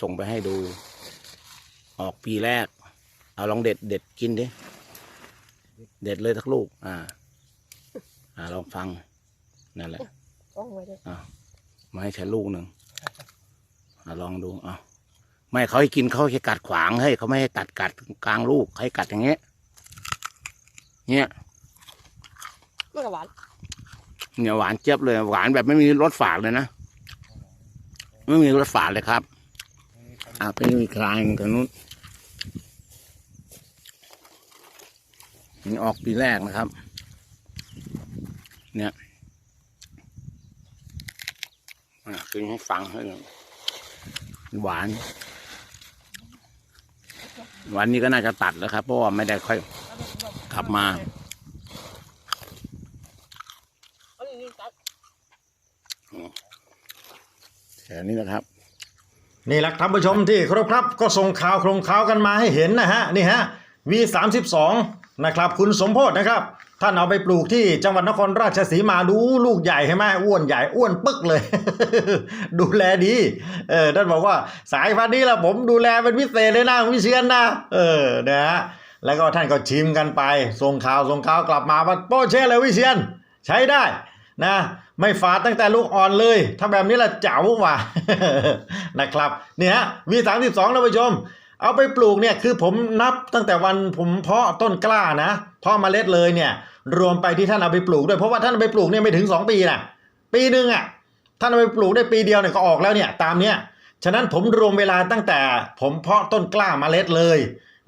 ส่งไปให้ดู ออกปีแรก เอาลองเด็ดเด็ดกินดิ เด็ดเลยทักลูก อ่า อ่าลองฟัง นั่นแหละต้องไว้ด้วยมาให้ฉันลูกหนึ่งอะลองดูเอาไม่เขาให้กินเขาให้กัดขวางให้เขาไม่ให้ตัดกัดกลางลูกให้กัดอย่างเงี้ยเงี้ยมันก็หวานเนี่ยหวานเจี๊ยบเลย หวานแบบไม่มีรสฝาดเลยนะ ไม่มีรสฝาดเลยครับ อ่าไปนี่มีคลายตรงนู้นนี่ออกปีแรกนะครับ เนี่ยอ่าคือให้ฟังให้หน่อยหวาน วันนี้ก็น่าจะตัดแล้วครับ เพราะว่าไม่ได้ค่อยกลับมาอันนี้นี่ตัดแถวนี้นะครับ นี่แหละท่านผู้ชมที่ครพครับก็ส่งข่าวโครงข่าวกันมาให้เห็นนะฮะนี่ฮะ V32 นะครับคุณสมโพธนะครับ ท่านเอาไปปลูกที่จังหวัดนครราชสีมาดูลูกใหญ่ใช่ไหมอ้วนใหญ่อ้วนปึ๊กเลย ดูแลดีเออท่านบอกว่าสายพันธุ์นี้ละผมดูแลเป็นพิเศษเลยนะวิเชียนนะเออนะฮะแล้วก็ท่านก็ชิมกันไปส่งข่าวส่งข่าวกลับมาว่าโป้เช่เลยวิเชียนใช้ได้นะไม่ฝาดตั้งแต่ลูกอ่อนเลย ถ้าแบบนี้ละเจ๋าว่ะนะครับเนี่ยวีสามสิบสองท่านผู้ชม เอาไปปลูกเนี่ยคือผมนับตั้งแต่วันผมเพาะต้นกล้านะเพาะเมล็ดเลยเนี่ย รวมไปที่ท่านเอาไปปลูกด้วยเพราะว่าท่านเอาไปปลูกเนี่ยไม่ถึง 2 ปีนะปีหนึ่งอะท่านเอาไปปลูกได้ปีเดียวเนี่ยก็ออกแล้วเนี่ยตามเนี้ยฉะนั้นผมรวมเวลาตั้งแต่ผมเพาะต้นกล้าเมล็ดเลย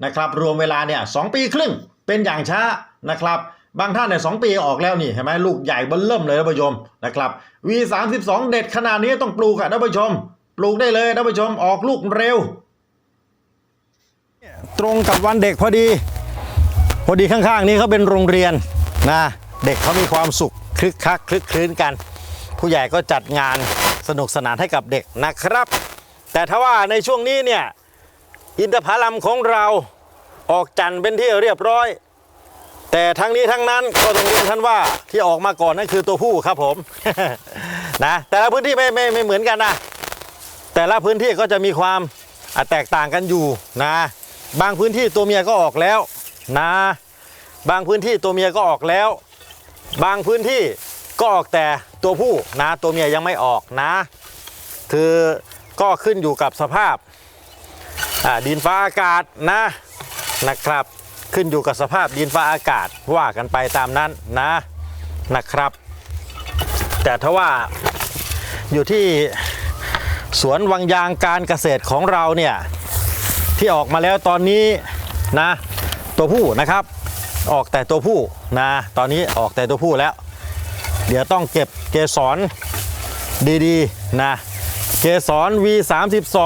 นะครับ รวมเวลาเนี่ยสองปีครึ่งเป็นอย่างช้านะครับ บางท่านเนี่ยสองปีออกแล้วนี่เห็นไหมลูกใหญ่เบิ้เริ่มเลยท่านผู้ชมนะครับ V32 เด็ดขนาดนี้ต้องปลูกอะท่านผู้ชม ปลูกได้เลยท่านผู้ชมออกลูกเร็ว ตรงกับวันเด็กพอดี พอดีข้างๆ นี้เขาเป็นโรงเรียนนะเด็กเขามีความสุขคลึกคักคลึกคลื้นกัน ผู้ใหญ่ก็จัดงานสนุกสนานให้กับเด็กนะครับ แต่ถ้าว่าในช่วงนี้เนี่ยอินทผลัมของเราออกจันทร์เป็นที่เรียบร้อย แต่ทั้งนี้ทั้งนั้นก็ต้องเรียนท่านว่าที่ออกมาก่อนนั่นคือตัวผู้ครับผมนะแต่ละพื้นที่ไม่ไม่ไม่เหมือนกันนะแต่ละพื้นที่ก็จะมีความแตกต่างกันอยู่นะ บางพื้นที่ตัวเมียก็ออกแล้วนะ บางพื้นที่ตัวเมียก็ออกแล้ว บางพื้นที่ก็ออกแต่ตัวผู้นะตัวเมียยังไม่ออกนะคือก็ขึ้นอยู่กับสภาพดินฟ้าอากาศนะนะครับ ขึ้นอยู่กับสภาพดินฟ้าอากาศว่ากันไปตามนั้นนะนะครับ แต่ถ้าว่าอยู่ที่สวนวังยางการเกษตรของเราเนี่ยที่ออกมาแล้วตอนนี้นะตัวผู้นะครับออกแต่ตัวผู้นะตอนนี้ออกแต่ตัวผู้แล้ว เดี๋ยวต้องเก็บเกสรดีๆนะเกสร V32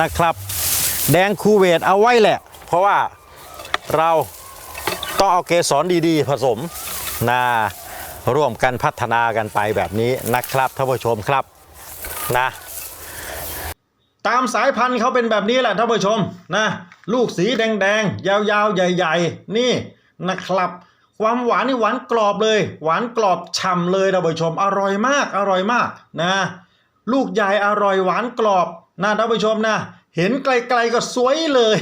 นะครับ แดงคูเวตเอาไว้แหละ เพราะว่า เราต้องเอาเกสรดีๆ ผสมนะร่วมกันพัฒนากันไปแบบนี้นะครับท่านผู้ชมครับนะตามสายพันธุ์เขาเป็นแบบนี้แหละท่านผู้ชมนะลูกสีแดงๆ ยาวๆ ใหญ่ ๆ นี่นะครับ ความหวานนี่หวานกรอบเลย หวานกรอบฉ่ำเลยท่านผู้ชม อร่อยมากอร่อยมากนะ ลูกใหญ่อร่อยหวานกรอบนะท่านผู้ชมนะ เห็นไกลๆก็สวยเลย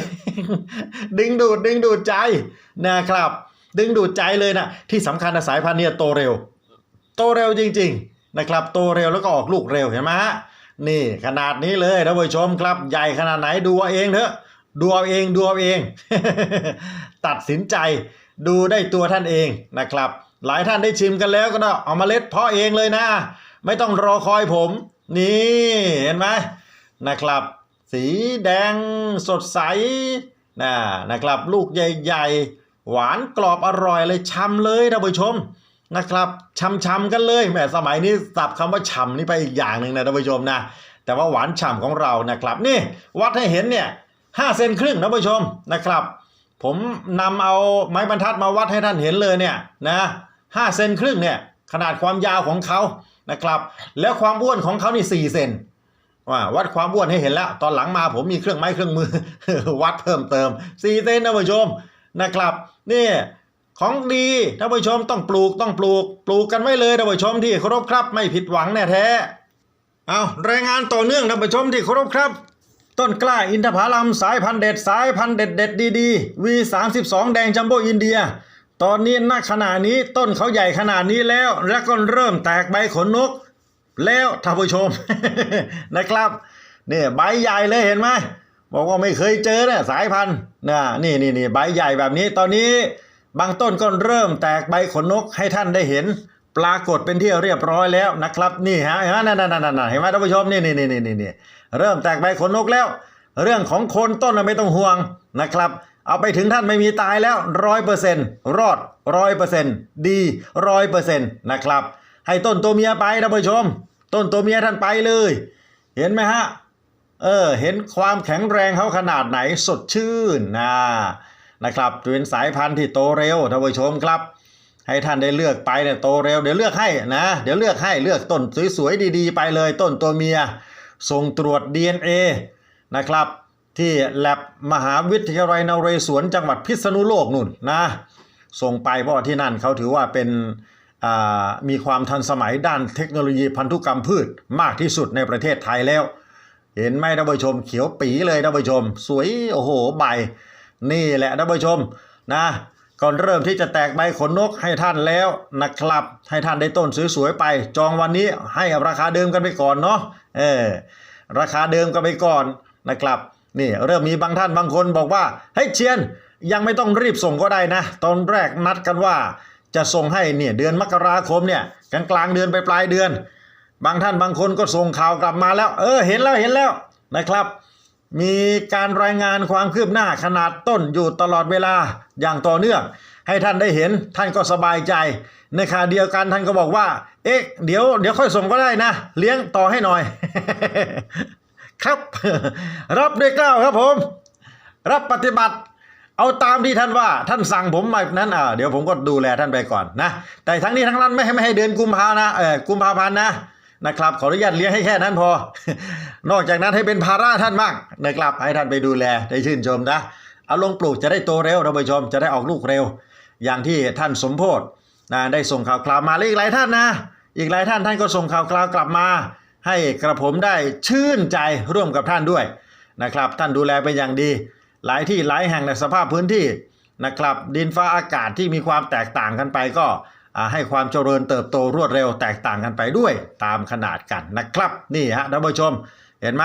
ดึงดูดดึงดูดใจนะครับ ดึงดูดใจเลยนะที่สำคัญนะสายพันธุ์เนี่ยโตเร็ว โตเร็วจริง ๆนะครับ โตเร็วแล้วก็ออกลูกเร็วเห็นไหมฮะนี่ขนาดนี้เลยท่านผู้ชมครับ ใหญ่ขนาดไหนดูเอาเองเถอะดูเอาเองดูเอาเอง ตัดสินใจดูได้ตัวท่านเองนะครับ หลายท่านได้ชิมกันแล้วก็ต้องเอามาเล็ดเพาะเองเลยนะ ไม่ต้องรอคอยผม นี่เห็นไหมนะครับ สีแดงสดใสนะนะครับ ลูกใหญ่ ๆ หวานกรอบอร่อยเลยช่ำเลยท่านผู้ชมนะครับช่ำๆกันเลยแหมสมัยนี้สับคำว่าฉ่ำนี่ไปอีกอย่างหนึ่งนะท่านผู้ชมนะแต่ว่าหวานฉ่ำของเรานะครับนี่วัดให้เห็นเนี่ยห้าเซนครึ่งท่านผู้ชมนะครับ ผมนำเอาไม้บรรทัดมาวัดให้ท่านเห็นเลยเนี่ยนะห้าเซนครึ่งเนี่ยขนาดความยาวของเขานะครับ แล้วความอ้วนของเขานี่สี่เซน ว่าวัดความอ้วนให้เห็นแล้ว ตอนหลังมาผมมีเครื่องไม้เครื่องมือ วัดเพิ่มเติมสี่เซนท่านผู้ชมนะครับนี่ของดีท่านผู้ชมต้องปลูกต้องปลูก ปลูกกันไว้เลยท่านผู้ชมที่เคารพครับไม่ผิดหวังแน่แท้เอารายงานต่อเนื่องท่านผู้ชมที่เคารพครับ ต้นกล้าอินทผลัมสายพันธุ์เด็ดสายพันธุ์เด็ดเด็ดดีๆ V32 แดงจัมโบ้อินเดีย ตอนนี้ณขณะนี้ต้นเขาใหญ่ขนาดนี้แล้ว แล้วก็เริ่มแตกใบขนนก แล้วท่านผู้ชมนะครับเนี่ยใบใหญ่เลยเห็นไหมบอกว่าไม่เคยเจอเนี่ยสายพันธุ์นะนี่นี่นี่ใบใหญ่แบบนี้ตอนนี้บางต้นก็เริ่มแตกใบขนนกให้ท่านได้เห็น ปรากฏเป็นที่เรียบร้อยแล้วนะครับ นี่ฮะเห็นไหมนั่นนั่นนั่นนั่นเห็นไหมท่านผู้ชมนี่นี่นี่นี่นี่เริ่มแตกใบขนนกแล้ว เรื่องของโคนต้นไม่ต้องห่วงนะครับ เอาไปถึงท่านไม่มีตายแล้วร้อยเปอร์เซ็นต์รอดร้อยเปอร์เซ็นต์ดีร้อยเปอร์เซ็นต์นะครับ ให้ต้นตัวเมียไปท่านผู้ชม ต้นตัวเมียท่านไปเลย เห็นไหมฮะเออเห็นความแข็งแรงเขาขนาดไหนสดชื่นนะนะครับเป็นสายพันธุ์ที่โตเร็วท่านผู้ชมครับ ให้ท่านได้เลือกไปเนี่ยโตเร็วเดี๋ยวเลือกให้นะเดี๋ยวเลือกให้เลือกต้นสวยๆดีๆ ไปเลยต้นตัวเมียส่งตรวจ DNA นะครับที่แลบมหาวิทยาลัยนเรศวรจังหวัดพิษณุโลกนู่นนะ ส่งไปเพราะที่นั่นเขาถือว่าเป็น มีความทันสมัยด้านเทคโนโลยีพันธุกรรมพืชมากที่สุดในประเทศไทยแล้ว เห็นไหมท่านผู้ชม เขียวปีเลยท่านผู้ชม สวยโอ้โหใบ นี่แหละท่านผู้ชมนะก่อนเริ่มที่จะแตกใบขนนกให้ท่านแล้วนะครับ ให้ท่านได้ต้นสวยๆไป จองวันนี้ให้ราคาเดิมกันไปก่อนเนาะเออราคาเดิมกันไปก่อนนะครับ นี่เริ่มมีบางท่านบางคนบอกว่าเฮ้ยเชียนยังไม่ต้องรีบส่งก็ได้นะ ตอนแรกนัดกันว่า จะส่งให้เนี่ยเดือนมกราคมเนี่ยกลางกลางเดือนไปปลายเดือน บางท่านบางคนก็ส่งข่าวกลับมาแล้ว เออเห็นแล้วเห็นแล้วนะครับ มีการรายงานความคืบหน้าขนาดต้นอยู่ตลอดเวลาอย่างต่อเนื่อง ให้ท่านได้เห็นท่านก็สบายใจในขณะเดียวกันท่านก็บอกว่า เอ๊ะเดี๋ยวเดี๋ยวค่อยส่งก็ได้นะ เลี้ยงต่อให้หน่อย ครับ รับด้วยเกล้าวครับผม รับปฏิบัติ เอาตามที่ท่านว่าท่านสั่งผมแบบนั้นอ่าเดี๋ยวผมก็ดูแลท่านไปก่อนนะ แต่ทั้งนี้ทั้งนั้นไม่ให้ไม่ให้เดือนกุมภานะเออกุมภาพันธ์นะนะครับขออนุญาตเลี้ยงให้แค่นั้นพอ นอกจากนั้นให้เป็นภาระท่านมากนะครับให้ท่านไปดูแลได้ชื่นชมนะเอาลงปลูกจะได้โตเร็วท่านผู้ชมจะได้ออกลูกเร็ว อย่างที่ท่านสมโพธนะได้ส่งข่าวคราวมาและอีกหลายท่านนะ อีกหลายท่านท่านก็ส่งข่าวคราวกลับมา ให้กระผมได้ชื่นใจร่วมกับท่านด้วยนะครับ ท่านดูแลเป็นอย่างดี หลายที่หลายแห่งในสภาพพื้นที่นะครับดินฟ้าอากาศที่มีความแตกต่างกันไปก็ให้ความเจริญเติบโตรวดเร็วแตกต่างกันไปด้วยตามขนาดกันนะครับ นี่ฮะท่านผู้ชมเห็นไหม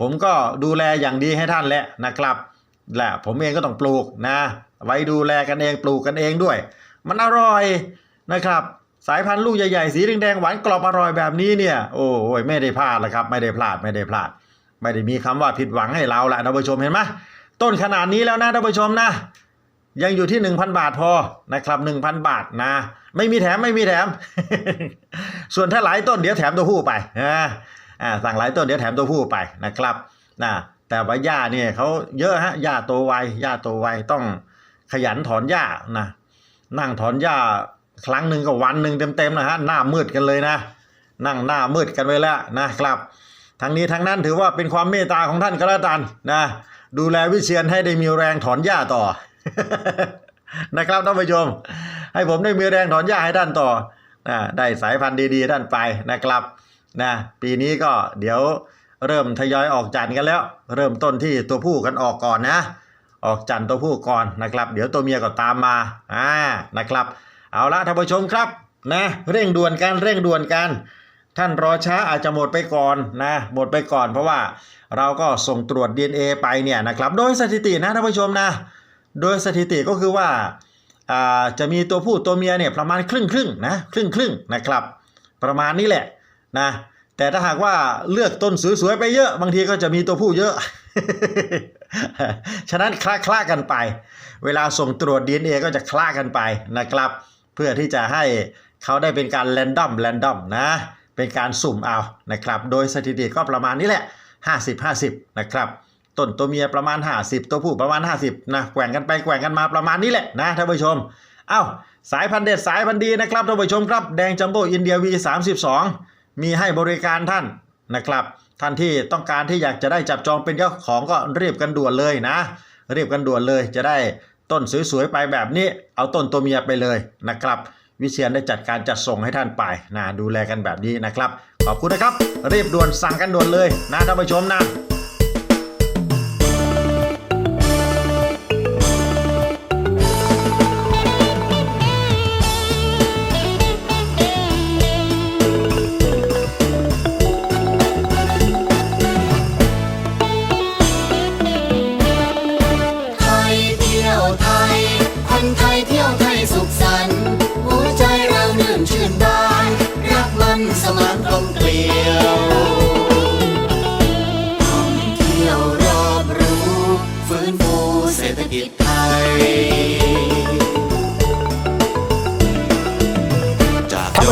ผมก็ดูแลอย่างดีให้ท่านแหละนะครับและผมเองก็ต้องปลูกนะ ไว้ดูแลกันเองปลูกกันเองด้วย มันอร่อยนะครับ สายพันธุ์ลูกใหญ่ๆสีแดงๆหวานกรอบอร่อยแบบนี้เนี่ยโอ้ยไม่ได้พลาดละครับ ไม่ได้พลาดไม่ได้พลาด ไม่ได้มีคำว่าผิดหวังให้เราแหละท่านผู้ชมเห็นไหม ต้นขนาดนี้แล้วนะท่านผู้ชมนะ ยังอยู่ที่ 1,000 บาทพอนะครับ 1,000 บาทนะ ไม่มีแถมไม่มีแถม ส่วนถ้าหลายต้นเดี๋ยวแถมตัวผู้ไปนะอ่าสั่งหลายต้นเดี๋ยวแถมตัวผู้ไปนะครับนะแต่ว่าหญ้าเนี่ยเขาเยอะฮะหญ้าโตไวหญ้าโตไวต้องขยันถอนหญ้านะนั่งถอนหญ้าครั้งหนึ่งก็วันหนึ่งเต็มๆนะฮะหน้ามืดกันเลยนะ นั่งหน้ามืดกันไปแล้วนะครับ ทั้งนี้ทั้งนั้นถือว่าเป็นความเมตตาของท่านก็แล้วกันนะ ดูแลวิเชียนให้ได้มีแรงถอนหญ้าต่อ นะครับท่านผู้ชม ให้ผมได้มีแรงถอนหญ้าให้ท่านต่อนะได้สายพันธุ์ดีๆท่านไปนะครับนะปีนี้ก็เดี๋ยวเริ่มทยอยออกจันทร์กันแล้ว เริ่มต้นที่ตัวผู้กันออกก่อนนะ ออกจันทร์ตัวผู้ก่อนนะครับ เดี๋ยวตัวเมียก็ตามมาอ่านะครับ เอาละท่านผู้ชมครับนะเร่งด่วนกันเร่งด่วนกัน ท่านรอช้าอาจจะหมดไปก่อนนะหมดไปก่อนเพราะว่า เราก็ส่งตรวจ DNA ไปเนี่ยนะครับ โดยสถิตินะท่านผู้ชมนะ โดยสถิติก็คือว่าาจะมีตัวผู้ตัวเมียเนี่ยประมาณครึ่งครึ่งนะครึ่งครึ่งนะครับ ประมาณนี้แหละนะแต่ถ้าหากว่าเลือกต้นสวยๆไปเยอะ บางทีก็จะมีตัวผู้เยอะ ฉะนั้นคละคละกันไป เวลาส่งตรวจ DNA ก็จะคละกันไปนะครับ เพื่อที่จะให้เขาได้เป็นการแรนดอมแรนดอมนะ เป็นการสุ่มเอานะครับ โดยสถิติก็ประมาณนี้แหละ 50 50 นะครับต้นตัวเมียประมาณ 50 ตัวผู้ประมาณ 50นะแกว่งกันไปแกว่งกันมาประมาณนี้แหละนะท่านผู้ชมเอ้าสายพันธุ์เด็ดสายพันธุ์ดีนะครับท่านผู้ชมครับแดงจัมโบ้อินเดีย V32 มีให้บริการท่านนะครับท่านที่ต้องการที่อยากจะได้จับจองเป็นเจ้าของก็รีบกันด่วนเลยนะรีบกันด่วนเลยจะได้ต้นสวยๆไปแบบนี้ เอาต้นตัวเมียไปเลยนะครับ วิเชียนได้จัดการจัดส่งให้ท่านไปนะดูแลกันแบบนี้นะครับ ขอบคุณนะครับรีบด่วนสั่งกันด่วนเลยนะท่านผู้ชมนะ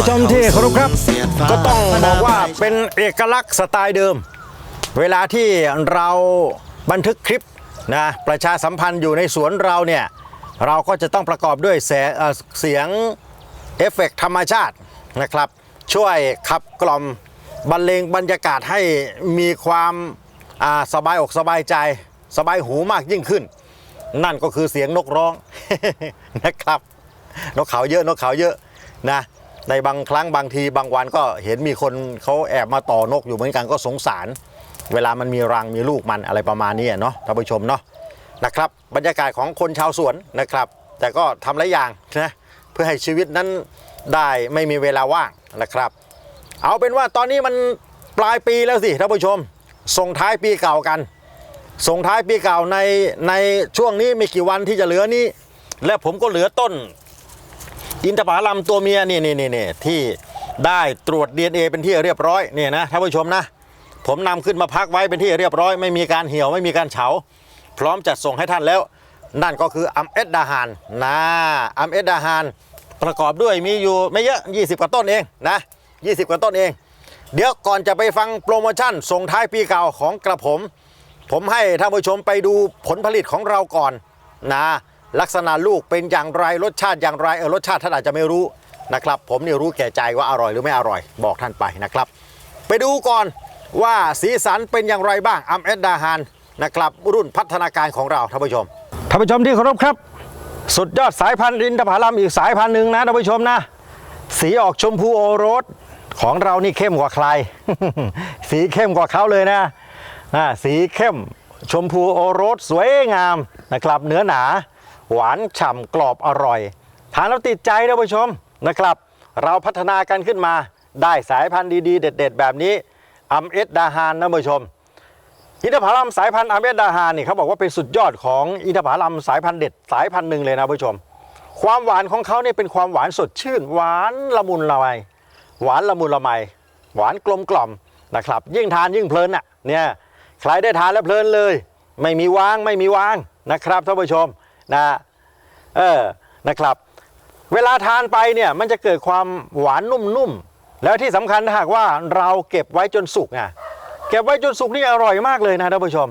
ผู้ชมที่เคารพครับ ก็ต้องบอกว่าเป็นเอกลักษณ์สไตล์เดิม เวลาที่เราบันทึกคลิปนะประชาสัมพันธ์อยู่ในสวนเราเนี่ยเราก็จะต้องประกอบด้วยเสียงเอฟเฟกต์ธรรมชาตินะครับ ช่วยขับกล่อมบรรเลงบรรยากาศให้มีความาสบายอกสบายใจ สบายหูมากยิ่งขึ้น นั่นก็คือเสียงนกร้องนะครับ นกเขาเยอะนกเขาเยอะนะ ในบางครั้งบางทีบางวันก็เห็นมีคนเขาแอบมาต่อนกอยู่เหมือนกันก็สงสาร เวลามันมีรังมีลูกมันอะไรประมาณนี้เนาะท่านผู้ชมเนาะนะครับ บรรยากาศของคนชาวสวนนะครับ แต่ก็ทำหลายอย่างนะเพื่อให้ชีวิตนั้นได้ไม่มีเวลาว่างนะครับ เอาเป็นว่าตอนนี้มันปลายปีแล้วสิท่านผู้ชม ส่งท้ายปีเก่ากัน ส่งท้ายปีเก่าในในช่วงนี้ไม่กี่วันที่จะเหลือนี้ และผมก็เหลือต้น อินทผลัมตัวเมียนี่นี่นี่ที่ได้ตรวจ DNA เป็นที่เรียบร้อยเนี่ยนะท่านผู้ชมนะ ผมนำขึ้นมาพักไว้เป็นที่เรียบร้อย ไม่มีการเหี่ยวไม่มีการเฉา พร้อมจัดส่งให้ท่านแล้ว นั่นก็คืออัมเอสดาฮานนะอัมเอสดาฮานประกอบด้วยมีอยู่ไม่เยอะ 20 กว่าต้นเองนะ 20 กว่าต้นเอง เดี๋ยวก่อนจะไปฟังโปรโมชั่นส่งท้ายปีเก่าของกระผม ผมให้ท่านผู้ชมไปดูผลผลิตของเราก่อนนะ ลักษณะลูกเป็นอย่างไรรสชาติอย่างไรเออรสชาติท่านอาจจะไม่รู้นะครับ ผมเนี่ยรู้แก่ใจว่าอร่อยหรือไม่อร่อยบอกท่านไปนะครับ ไปดูก่อนว่าสีสันเป็นอย่างไรบ้างอัมเอสดาฮานนะครับรุ่นพัฒนาการของเราท่านผู้ชมท่านผู้ชมที่เคารพครับ สุดยอดสายพันธุ์อินทผลัมอีกสายพันธุ์หนึ่งนะท่านผู้ชมนะ สีออกชมพูโอรสของเรานี่เข้มกว่าใคร สีเข้มกว่าเขาเลยนะนะสีเข้มชมพูโอรสสวยงามนะครับเนื้อหนา หวานฉ่ำกรอบอร่อยทานแล้วติดใจท่านผู้ชมนะครับ เราพัฒนากันขึ้นมาได้สายพันธุ์ดีๆ เด็ด ๆ แบบนี้อัมเอสดาฮานท่านผู้ชม อินทผลัมสายพันธุ์อาเมดดาฮานี่เขาบอกว่าเป็นสุดยอดของอินทผลัมสายพันธุ์เด็ดสายพันธุ์หนึ่งเลยนะผู้ชม ความหวานของเขาเนี่ยเป็นความหวานสดชื่น หวานละมุนละไมหวานละมุนละไมหวานกลมกล่อมนะครับ ยิ่งทานยิ่งเพลินอะเนี่ยใครได้ทานแล้วเพลินเลย ไม่มีวางไม่มีวางนะครับท่านผู้ชม นะเออนะครับ เวลาทานไปเนี่ยมันจะเกิดความหวานนุ่มๆ แล้วที่สำคัญถ้าหากว่าเราเก็บไว้จนสุกอะเก็บไว้จนสุกนี่อร่อยมากเลยนะท่านผู้ชม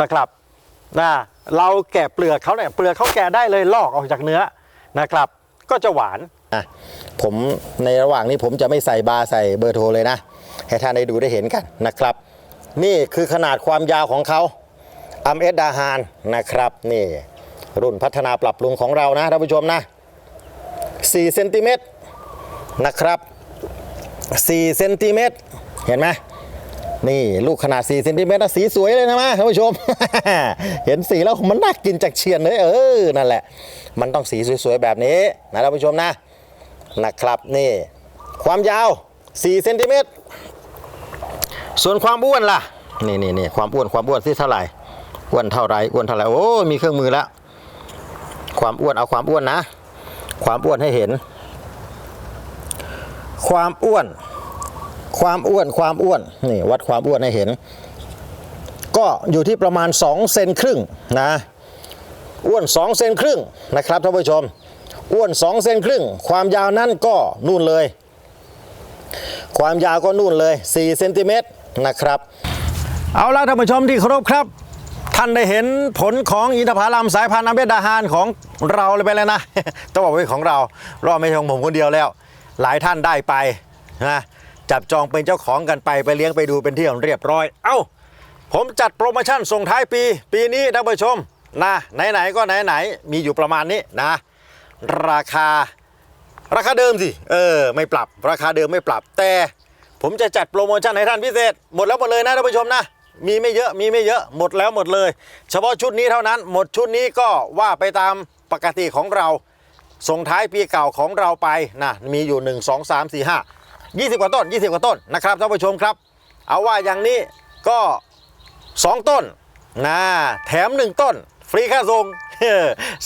นะครับนะเราแกะเปลือกเขาเนี่ยเปลือกเขาแกะได้เลยลอกออกจากเนื้อนะครับ ก็จะหวานผมในระหว่างนี้ผมจะไม่ใส่บาร์ใส่เบอร์โทรเลยนะ ให้ท่านได้ดูได้เห็นกันนะครับ นี่คือขนาดความยาวของเขาอัมเอสดาฮานนะครับนี่ รุ่นพัฒนาปรับปรุงของเรานะท่านผู้ชมนะ4เซนติเมตรนะครับ4เซนติเมตรเห็นไหมนี่ลูกขนาด4เซนติเมตรนะสีสวยเลยนะมาท่านผู้ชม เห็นสีแล้วมันน่ากินจากเชียนเลยเออนั่นแหละ มันต้องสีสวยๆแบบนี้นะท่านผู้ชมนะนะครับนี่ความยาว4เซนติเมตรส่วนความอ้วนล่ะนี่นี่นี่ความอ้วนความอ้วนที่เท่าไหร่อ้วนเท่าไรอ้วนเท่าไรโอ้มีเครื่องมือแล้ว ความอ้วนเอาความอ้วนนะ ความอ้วนให้เห็น ความอ้วน ความอ้วนความอ้วนนี่วัดความอ้วนให้เห็น ก็อยู่ที่ประมาณ2เซนครึ่งนะอ้วน2เซนครึ่งนะครับท่านผู้ชม อ้วน2เซนครึ่ง ความยาวนั้นก็นู่นเลย ความยาวก็นู่นเลย4เซนติเมตรนะครับ เอาละท่านผู้ชมที่เคารพครับ ท่านได้เห็นผลของอินทผลัมสายพันธุ์อเมดาฮานของเราเลยไปแล้วนะต้องบอกว่าของเรารอไม่ใช่ของผมคนเดียวแล้ว หลายท่านได้ไปนะจับจองเป็นเจ้าของกันไปไปเลี้ยงไปดูเป็นที่เรียบร้อย เอ้า ผมจัดโปรโมชั่นส่งท้ายปี ปีนี้ท่านผู้ชมนะไหนๆก็ไหนๆมีอยู่ประมาณนี้นะ ราคาราคาเดิมสิเออไม่ปรับ ราคาเดิมไม่ปรับแต่ ผมจะจัดโปรโมชั่นให้ท่านพิเศษ หมดแล้วหมดเลยนะท่านผู้ชมนะ มีไม่เยอะมีไม่เยอะหมดแล้วหมดเลย เฉพาะชุดนี้เท่านั้น หมดชุดนี้ก็ว่าไปตามปกติของเรา ส่งท้ายปีเก่าของเราไปนะมีอยู่ 1 2 3 4 5 20 กว่าต้น 20 กว่าต้นนะครับท่านผู้ชมครับ เอาว่าอย่างนี้ก็ 2 ต้นนะแถม 1 ต้น ฟรีค่าส่ง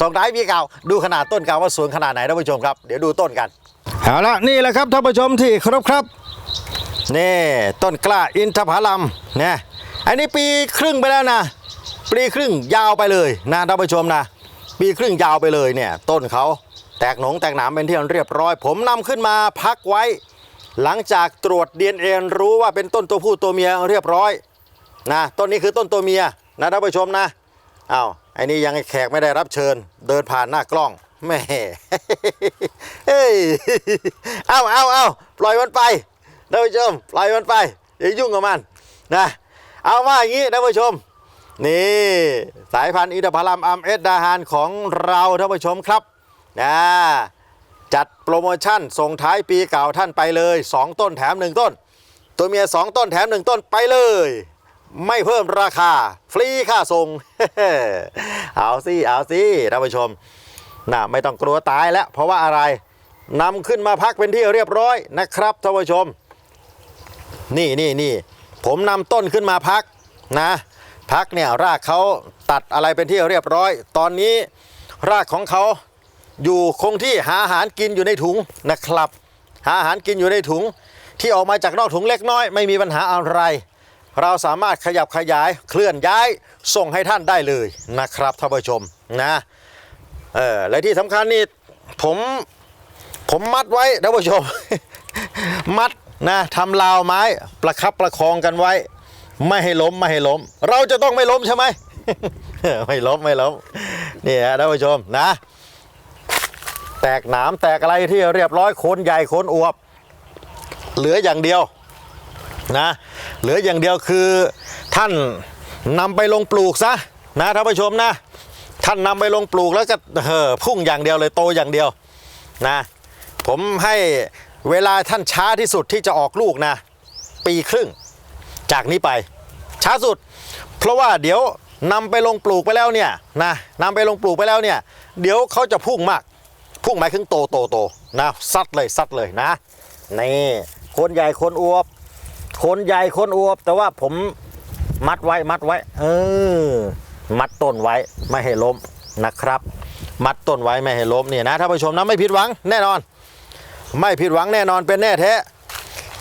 ส่งท้ายปีเก่าดูขนาดต้นเก่าว่าสวยขนาดไหนท่านผู้ชมครับเดี๋ยวดูต้นกันเอาละนี่แหละครับท่านผู้ชมที่ครพครับนี่ต้นกล้าอินทผลัมเนี่ย อันนี้ปีครึ่งไปแล้วนะ ปีครึ่งยาวไปเลยนะท่านผู้ชมนะ ปีครึ่งยาวไปเลยเนี่ย ต้นเขาแตกหนงแตกหนามเป็นที่เรียบร้อย ผมนำขึ้นมาพักไว้ หลังจากตรวจ DNA รู้ว่าเป็นต้นตัวผู้ตัวเมียเรียบร้อยนะต้นนี้คือต้นตัวเมียนะท่านผู้ชมนะอ้าวไอ้นี่ยังแขกไม่ได้รับเชิญ เดินผ่านหน้ากล้องแม่เฮ้ยเอาเอาเอาปล่อยมันไปท่านผู้ชมปล่อยมันไปอย่ายุ่งกับมันนะ เอาว่าอย่างนี้ท่านผู้ชม นี่สายพันธุ์อินทผลัมอัมเอสดาฮานของเราท่านผู้ชมครับนะจัดโปรโมชั่นส่งท้ายปีเก่าท่านไปเลย 2 ต้นแถม 1 ต้น ตัวเมีย 2 ต้นแถม 1 ต้นไปเลย ไม่เพิ่มราคา ฟรีค่าส่งเอาสิเอาสิท่านผู้ชมนะไม่ต้องกลัวตายแล้วเพราะว่าอะไรนำขึ้นมาพักเป็นที่เรียบร้อยนะครับท่านผู้ชม นี่นี่นี่ ผมนำต้นขึ้นมาพักนะพักเนี่ยรากเขาตัดอะไรเป็นที่เรียบร้อย ตอนนี้รากของเขาอยู่คงที่หาอาหารกินอยู่ในถุงนะครับ หาอาหารกินอยู่ในถุง ที่ออกมาจากนอกถุงเล็กน้อย ไม่มีปัญหาอะไร เราสามารถขยับขยายเคลื่อนย้ายส่งให้ท่านได้เลยนะครับท่านผู้ชมนะเออและที่สำคัญนี่ผมผมมัดไว้ท่านผู้ชม มัด นะทำราวไม้ประคับประคองกันไว้ ไม่ให้ล้มไม่ให้ล้ม เราจะต้องไม่ล้มใช่ไหม ไม่ล้มไม่ล้มนี่ฮะท่านผู้ชมนะ แตกหนามแตกอะไรที่เรียบร้อยโคนใหญ่โคนอวบ เหลืออย่างเดียวนะเหลืออย่างเดียวคือท่านนำไปลงปลูกซะนะท่านผู้ชมนะ ท่านนำไปลงปลูกแล้วก็เออพุ่งอย่างเดียวเลยโตอย่างเดียวนะผมให้ เวลาท่านช้าที่สุดที่จะออกลูกนะ ปีครึ่ง จากนี้ไป ช้าสุด เพราะว่าเดี๋ยวนำไปลงปลูกไปแล้วเนี่ยนะนำไปลงปลูกไปแล้วเนี่ย เดี๋ยวเขาจะพุ่งมาก พุ่งหมายถึงโตโตโตนะซัดเลยซัดเลยนะนี่โคนใหญ่โคนอวบโคนใหญ่โคนอวบ แต่ว่าผมมัดไว้มัดไว้ เออ มัดต้นไว้ไม่ให้ล้มนะครับ มัดต้นไว้ไม่ให้ล้มเนี่ยนะท่านผู้ชมนะไม่ผิดหวังแน่นอน ไม่ผิดหวังแน่นอนเป็นแน่แท้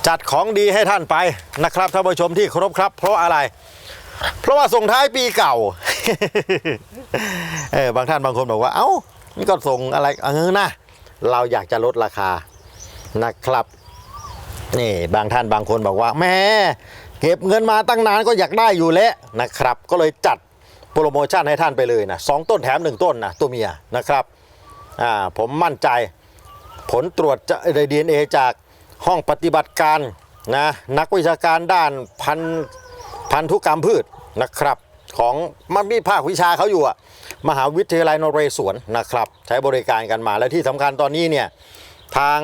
จัดของดีให้ท่านไปนะครับท่านผู้ชมที่เคารพครับ เพราะอะไร เพราะว่าส่งท้ายปีเก่า เออบางท่านบางคนบอกว่า เอ้านี่ก็ส่งอะไรเออนะเราอยากจะลดราคานะครับนี่บางท่านบางคนบอกว่าแม่เก็บเงินมาตั้งนานก็อยากได้อยู่แล้วนะครับ ก็เลยจัดโปรโมชั่นให้ท่านไปเลยนะสองต้นแถมหนึ่งต้นนะตัวเมียนะครับอ่าผมมั่นใจ ผลตรวจจะดีเอ็นเอจากห้องปฏิบัติการนะนักวิชาการด้านพันพันธุกรรมพืชนะครับ ของมันมีภาควิชาเขาอยู่อะมหาวิทยาลัยนเรศวรนะครับ ใช้บริการกันมาและที่สำคัญตอนนี้เนี่ยทาง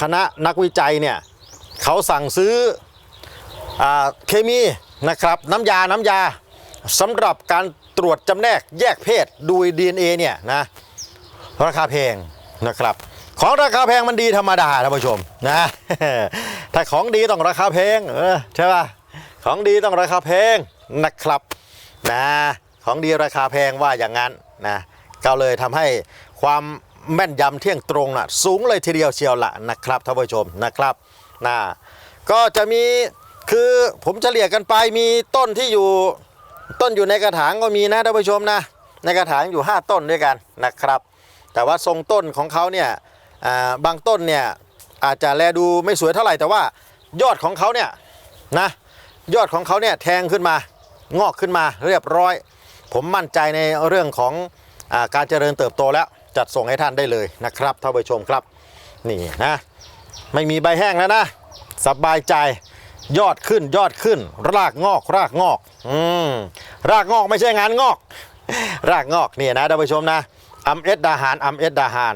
คณะนักวิจัยเนี่ยเขาสั่งซื้ออเคมีนะครับน้ำยาน้ำยาสำหรับการตรวจจำแนกแยกเพศดู DNA เนี่ยนะราคาแพงนะครับ ของราคาแพงมันดีธรรมดาท่านผู้ชมนะถ้าของดีต้องราคาแพงเออใช่ป่ะของดีต้องราคาแพงนะครับนะของดีราคาแพงว่าอย่างนั้นนะก็เลยทำให้ความแม่นยำเที่ยงตรงน่ะสูงเลยทีเดียวเชียวละนะครับท่านผู้ชมนะครับนะก็จะมีคือผมเฉลี่ยกันไปมีต้นที่อยู่ต้นอยู่ในกระถางก็มีนะท่านผู้ชมนะในกระถางอยู่ 5 ต้นด้วยกันนะครับ แต่ว่าทรงต้นของเขาเนี่ย บางต้นเนี่ยอาจจะแลดูไม่สวยเท่าไหร่แต่ว่ายอดของเขาเนี่ยนะยอดของเขาเนี่ยแทงขึ้นมางอกขึ้นมาเรียบร้อย ผมมั่นใจในเรื่องของอการเจริญเติบโตแล้วจัดส่งให้ท่านได้เลยนะครับท่านผู้ชมครับนี่นะไม่มีใบแห้งแล้วนะสบายใจยอดขึ้นยอดขึ้น รากงอกรากงอกอืมรากงอกไม่ใช่งานงอก รากงอกนี่นะท่านผู้ชมนะอัมเอสดาหารอัมเอสดาหาร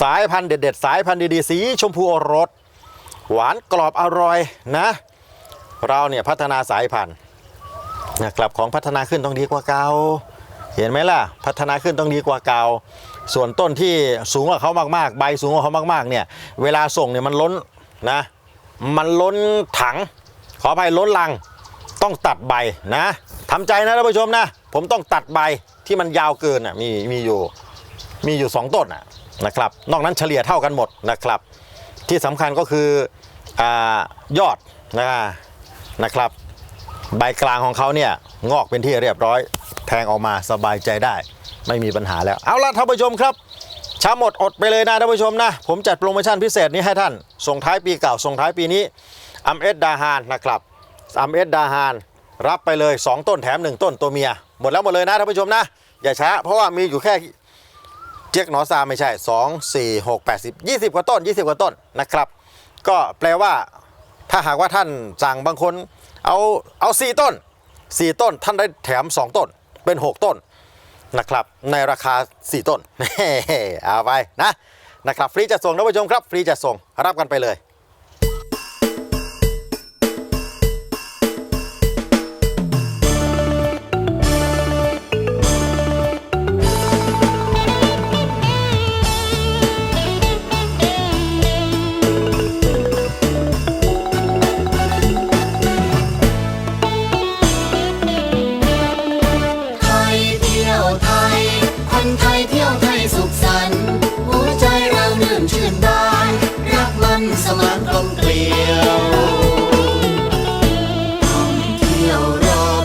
สายพันธุ์เด็ดๆ สายพันธุ์ดีๆ สีชมพูอรสหวานกรอบอร่อยนะ เราเนี่ยพัฒนาสายพันธุ์นะครับของพัฒนาขึ้นต้องดีกว่าเก่าเห็นไหมล่ะ พัฒนาขึ้นต้องดีกว่าเก่าส่วนต้นที่สูงกว่าเขามากๆ ใบสูงกว่าเขามากๆ เนี่ย เวลาส่งเนี่ยมันล้นนะ มันล้นถัง ขออภัยล้นลัง ต้องตัดใบนะทำใจนะท่านผู้ชมนะ ผมต้องตัดใบที่มันยาวเกินอะ มีมีอยู่ มีอยู่2ต้นอะ นะครับ นอกนั้นเฉลี่ยเท่ากันหมดนะครับ ที่สำคัญก็คืออยอดนะนะครับ ใบกลางของเขาเนี่ยงอกเป็นที่เรียบร้อย แทงออกมาสบายใจได้ ไม่มีปัญหาแล้ว เอาละท่านผู้ชมครับช้าหมดอดไปเลยนะท่านผู้ชมนะ ผมจัดโปรโมชั่นพิเศษนี้ให้ท่าน ส่งท้ายปีเก่า ส่งท้ายปีนี้อัมเอสดาฮานนะครับอัมเอสดาฮานรับไปเลย 2 ต้นแถม 1 ต้นตัวเมีย หมดแล้วหมดเลยนะท่านผู้ชมนะ อย่าช้าเพราะว่ามีอยู่แค่ เจ๊กหนอซาไม่ใช่ 2 4 6 8 0 20 กว่าต้น 20 กว่าต้นนะครับ ก็แปลว่า ถ้าหากว่าท่านสั่งบางคน เอาเอา 4 ต้น 4 ต้นท่านได้แถม 2 ต้นเป็น 6 ต้นนะครับในราคา 4 ต้นเอาไปนะนะครับฟรีจะส่งท่านผู้ชมครับ ฟรีจะส่งรับกันไปเลย